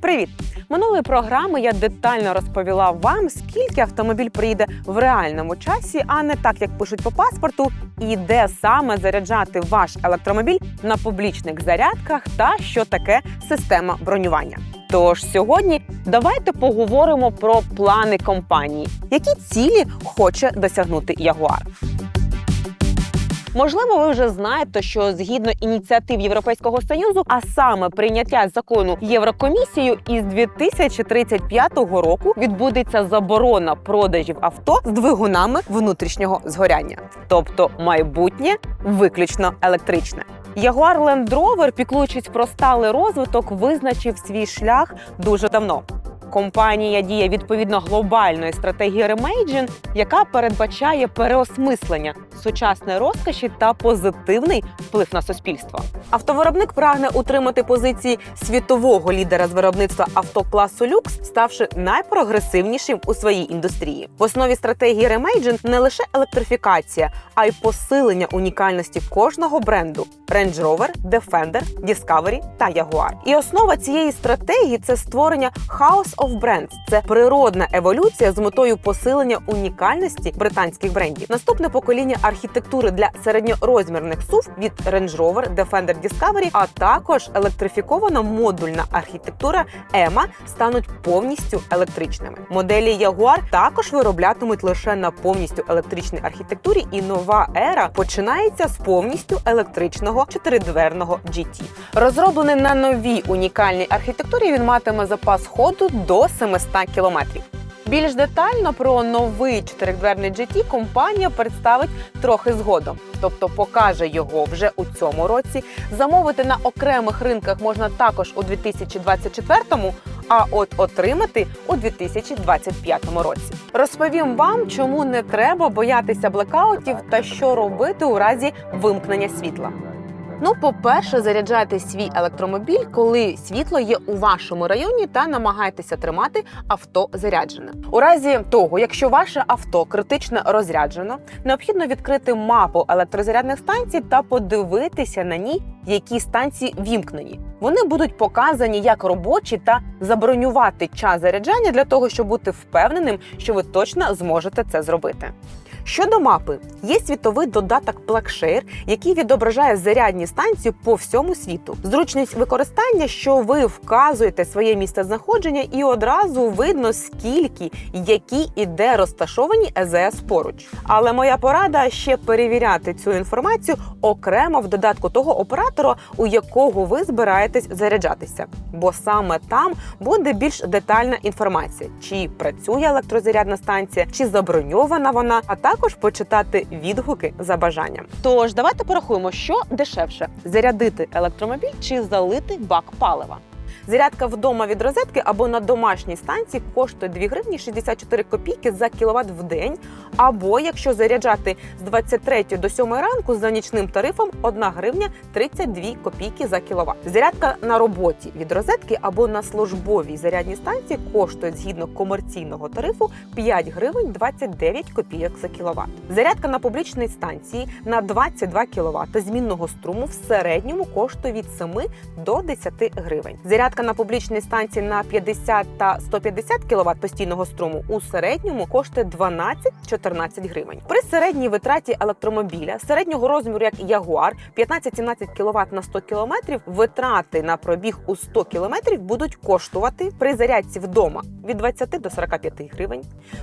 Привіт! Минулої програми я детально розповіла вам, скільки автомобіль приїде в реальному часі, а не так, як пишуть по паспорту, і де саме заряджати ваш електромобіль на публічних зарядках та що таке система бронювання. Тож сьогодні давайте поговоримо про плани компанії, які цілі хоче досягнути Ягуар. Можливо, ви вже знаєте, що згідно ініціатив Європейського союзу, а саме прийняття закону Єврокомісією, із 2035 року відбудеться заборона продажів авто з двигунами внутрішнього згоряння, тобто майбутнє виключно електричне. Ягуар Land Rover, піклуючись про сталий розвиток, визначив свій шлях дуже давно. Компанія діє відповідно глобальної стратегії ремейджин, яка передбачає переосмислення сучасної розкоші та позитивний вплив на суспільство. Автовиробник прагне утримати позиції світового лідера з виробництва авто класу люкс, ставши найпрогресивнішим у своїй індустрії. В основі стратегії ремейджин не лише електрифікація, а й посилення унікальності кожного бренду: Range Rover, Defender, Discovery та Jaguar. І основа цієї стратегії це створення House of Brands. Це природна еволюція з метою посилення унікальності британських брендів. Наступне покоління архітектури для середньорозмірних SUV від Range Rover, Defender Discovery, а також електрифікована модульна архітектура EMA стануть повністю електричними. Моделі Jaguar також вироблятимуть лише на повністю електричній архітектурі, і нова ера починається з повністю електричного чотиридверного GT. Розроблений на новій унікальній архітектурі, він матиме запас ходу до 700 кілометрів. Більш детально про новий чотиридверний GT компанія представить трохи згодом, тобто покаже його вже у цьому році. Замовити на окремих ринках можна також у 2024-му, а от отримати у 2025 році. Розповім вам, чому не треба боятися блекаутів та що робити у разі вимкнення світла. Ну, по-перше, заряджайте свій електромобіль, коли світло є у вашому районі, та намагайтеся тримати авто зарядженим. У разі того, якщо ваше авто критично розряджено, необхідно відкрити мапу електрозарядних станцій та подивитися на ній, які станції вімкнені. Вони будуть показані як робочі та забронювати час заряджання для того, щоб бути впевненим, що ви точно зможете це зробити. Щодо мапи, є світовий додаток PlugShare, який відображає зарядні станції по всьому світу. Зручність використання, що ви вказуєте своє місце знаходження, і одразу видно, скільки, які і де розташовані ЕЗС поруч. Але моя порада ще перевіряти цю інформацію окремо в додатку того оператора, у якого ви збираєтесь заряджатися. Бо саме там буде більш детальна інформація, чи працює електрозарядна станція, чи заброньована вона, а також почитати відгуки за бажанням. Тож давайте порахуємо, що дешевше зарядити електромобіль чи залити бак палива. Зарядка вдома від розетки або на домашній станції коштує 2 гривні 64 копійки за кіловат в день. Або якщо заряджати з 23 до 7 ранку за нічним тарифом 1 гривня 32 копійки за кіловат. Зарядка на роботі від розетки або на службовій зарядній станції коштує згідно комерційного тарифу 5 гривень 29 копійок за кіловат. Зарядка на публічній станції на 22 кВт змінного струму в середньому коштує від 7 до 10 гривень. Зарядка на публічній станції на 50 та 150 кВт постійного струму у середньому коштує 12-14 гривень. При середній витраті електромобіля середнього розміру, як Jaguar, 15-17 кВт на 100 км, витрати на пробіг у 100 км будуть коштувати при зарядці вдома від 20 до 45 гривень,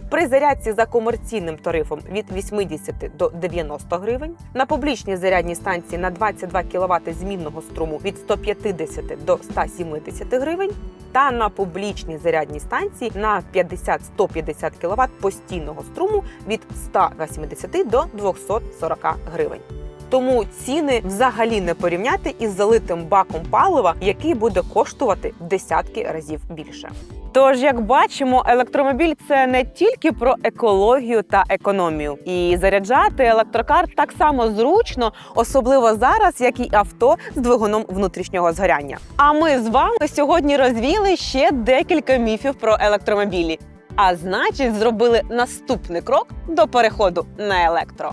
при зарядці за комерційним тарифом від 80 до 90 гривень, на публічній зарядній станції на 22 кВт змінного струму від 150 до 170 гривень, та на публічній зарядній станції на 50-150 кВт постійного струму від 180 до 240 гривень. Тому ціни взагалі не порівняти із залитим баком палива, який буде коштувати десятки разів більше. Тож, як бачимо, електромобіль це не тільки про екологію та економію, і заряджати електрокар так само зручно, особливо зараз, як і авто з двигуном внутрішнього згоряння. А ми з вами сьогодні розвіяли ще декілька міфів про електромобілі. А значить, зробили наступний крок до переходу на електро.